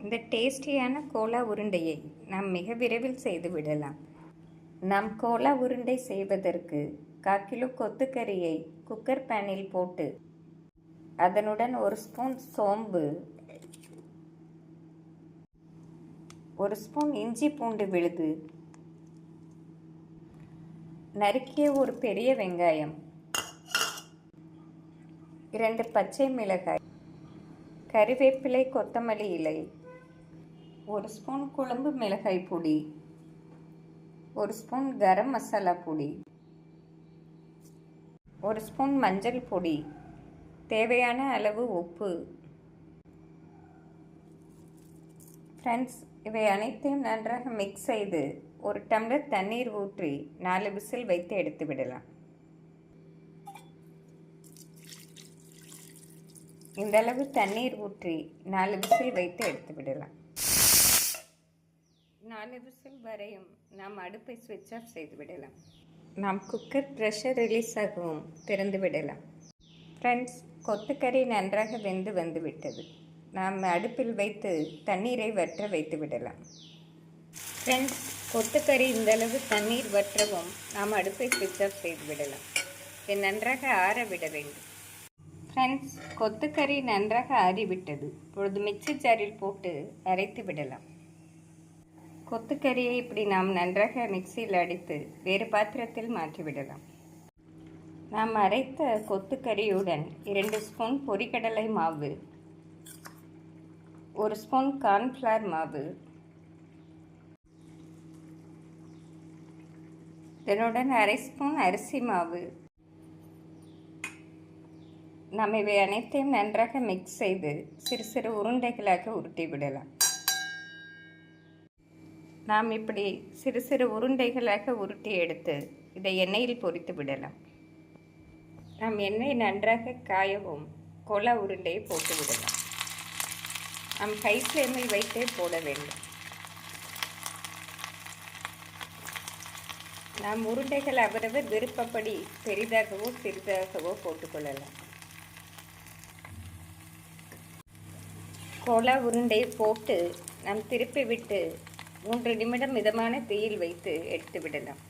இந்த டேஸ்டியான கோலா உருண்டையை நாம் மிக விரைவில் செய்து விடலாம். நாம் கோலா உருண்டை செய்வதற்கு கால் கிலோ கொத்துக்கறியை குக்கர் பேனில் போட்டு அதனுடன் ஒரு ஸ்பூன் சோம்பு ஒரு ஸ்பூன் இஞ்சி பூண்டு விழுது நறுக்கிய ஒரு பெரிய வெங்காயம் இரண்டு பச்சை மிளகாய் கறிவேப்பிலை கொத்தமல்லி இலை ஒரு ஸ்பூன் குழம்பு மிளகாய் பொடி ஒரு ஸ்பூன் கரம் மசாலா பொடி ஒரு ஸ்பூன் மஞ்சள் பொடி தேவையான அளவு உப்பு. ஃப்ரெண்ட்ஸ் இவை அனைத்தையும் நன்றாக மிக்ஸ் செய்து ஒரு டம்ளர் தண்ணீர் ஊற்றி நாலு விசில் வைத்து எடுத்து விடலாம். இந்தளவு தண்ணீர் ஊற்றி நாலு விசில் வைத்து எடுத்து விடலாம். நாலு விசில் வரையும் நாம் அடுப்பை சுவிட்ச் ஆஃப் செய்து விடலாம். நாம் குக்கர் ப்ரெஷர் ரிலீஸ் ஆகவும் திறந்து விடலாம். ஃப்ரெண்ட்ஸ் கொத்துக்கறி நன்றாக வெந்து வந்து விட்டது நாம் அடுப்பில் வைத்து தண்ணீரை வற்ற வைத்து விடலாம். ஃப்ரெண்ட்ஸ் கொத்துக்கறி இந்தளவு தண்ணீர் வற்றவும் நாம் அடுப்பை சுவிட்ச் ஆஃப் செய்து விடலாம். இதை நன்றாக ஆற விட வேண்டும். ஃப்ரெண்ட்ஸ் கொத்துக்கறி நன்றாக ஆறிவிட்டது. இப்பொழுது மிக்சி ஜாரில் போட்டு அரைத்து விடலாம். கொத்துக்கறியை இப்படி நாம் நன்றாக மிக்சியில் அடித்து வேறு பாத்திரத்தில் மாற்றிவிடலாம். நாம் அரைத்த கொத்துக்கறியுடன் இரண்டு ஸ்பூன் பொரிக்கடலை மாவு ஒரு ஸ்பூன் கார்ன்ஃப்ளவர் மாவு இதனுடன் அரை ஸ்பூன் அரிசி மாவு. நாம் இவை அனைத்தையும் நன்றாக மிக்ஸ் செய்து சிறு சிறு உருண்டைகளாக உருட்டி விடலாம். நாம் இப்படி சிறு சிறு உருண்டைகளாக உருட்டி எடுத்து இதை எண்ணெயில் பொரித்து விடலாம். நாம் எண்ணெய் நன்றாக காயவும் கோலா உருண்டையை போட்டு விடலாம். நாம் கை ஃப்ளேமில் வைத்தே போட வேண்டும். நாம் உருண்டைகள் அவரவர் விருப்பப்படி பெரிதாகவோ சிறிதாகவோ போட்டுக்கொள்ளலாம் கோலா உருண்டை போட்டு நாம் திருப்பி விட்டு மூன்று நிமிடம் மிதமான தீயில் வைத்து எடுத்து விடலாம்.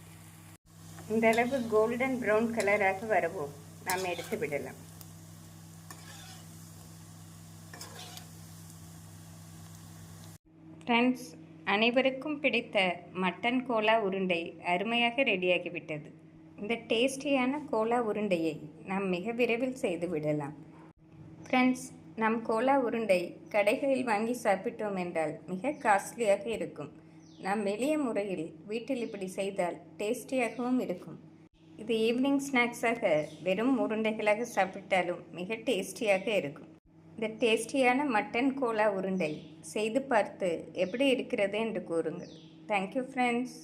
இந்த அளவு கோல்டன் ப்ரௌன் கலராக வரவும் நாம் எடுத்து விடலாம். ஃப்ரெண்ட்ஸ் அனைவருக்கும் பிடித்த மட்டன் கோலா உருண்டை அருமையாக ரெடியாகிவிட்டது இந்த டேஸ்டியான கோலா உருண்டையை நாம் மிக விரைவில் செய்து விடலாம். ஃப்ரெண்ட்ஸ் நம் கோலா உருண்டை கடைகளில் வாங்கி சாப்பிட்டோம் என்றால் மிக காஸ்ட்லியாக இருக்கும். நாம் எளிய முறையில் வீட்டில் இப்படி செய்தால் டேஸ்டியாகவும் இருக்கும். இது ஈவினிங் ஸ்நாக்ஸாக வெறும் உருண்டைகளாக சாப்பிட்டாலும் மிக டேஸ்டியாக இருக்கும். இந்த டேஸ்டியான மட்டன் கோலா உருண்டை செய்து பார்த்து எப்படி இருக்கிறது என்று கூறுங்கள். Thank you friends